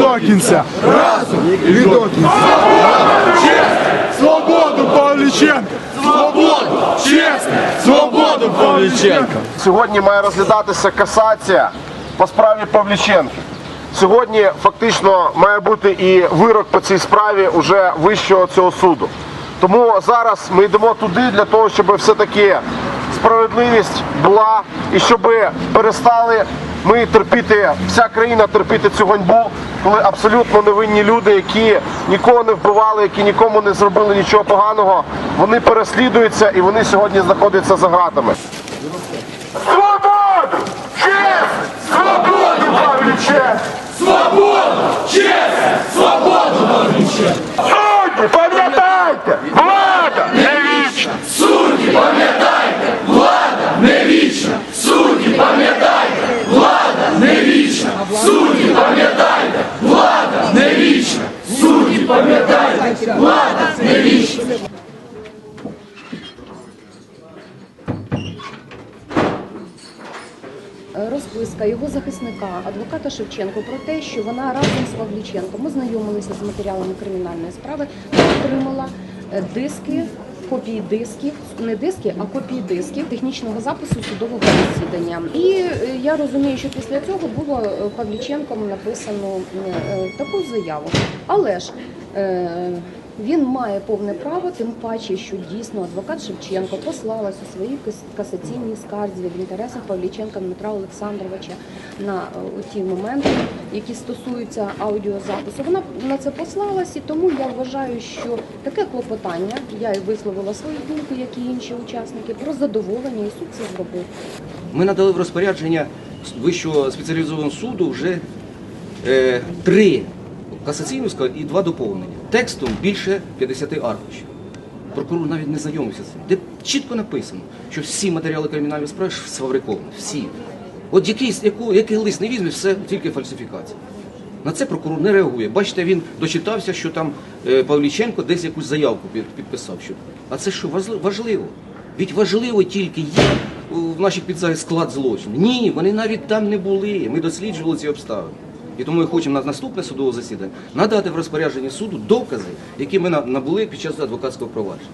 до кінця. Разом і до кінця. Честь! Свободу Павліченка! Свободу! Честь! Свободу Павліченка! Сьогодні має розглядатися касація по справі Павліченки. Сьогодні фактично має бути і вирок по цій справі уже вищого цього суду. Тому зараз ми йдемо туди для того, щоб все-таки справедливість була і щоб перестали ми терпіти, вся країна терпіти цю ганьбу, коли абсолютно невинні люди, які нікого не вбивали, які нікому не зробили нічого поганого, вони переслідуються і вони сьогодні знаходяться за ґратами. Свободу! Честь! Свободу, Павліченко! Свободу! Честь! Свободу Павліченка! Судді, пам'ятайте! Влада не вічна! Судді, пам'ятайте! Влада не вічна! Судді, пам'ятайте! Влада не вічна! Судді, пам'ятайте! Влада не вічна! Судді, пам'ятайте! Влада не вічна! розписка його захисника, адвоката Шевченко, про те, що вона разом з Павліченком ознайомилися з матеріалами кримінальної справи отримала е, диски. Копії дисків, не диски, а копії дисків технічного запису судового засідання. І е, я розумію, що після цього було е, Павліченком написано е, таку заяву. Але ж він має повне право, тим паче, що дійсно адвокат Шевченко послалась у своїй кас- касаційній скарзі в інтересах Павліченка Дмитра Олександровича на е, ті моменти, які стосуються аудіозапису. Вона на це послалась, і тому я вважаю, що таке клопотання я і висловила свою думку, як і інші учасники, про задоволення, і суд це зробив. Ми надали в розпорядження Вищого спеціалізованого суду вже е, три касаційну скаргу і два доповнення. Текстом більше 50 аркушів. Прокурор навіть не знайомився з цим. Де чітко написано, що всі матеріали кримінальної справи сфабриковані. Всі. От якийсь, яку, який лист не візьме, все тільки фальсифікація. На це прокурор не реагує. Бачите, він дочитався, що там е, Павліченко десь якусь заявку під, підписав. Що... А це що важли- важливо? Ведь важливо тільки є в наших підзагах склад злочину. Ні, вони навіть там не були. Ми досліджували ці обставини. І тому ми хочемо на наступне судове засідання надати в розпорядження суду докази, які ми набули під час адвокатського провадження.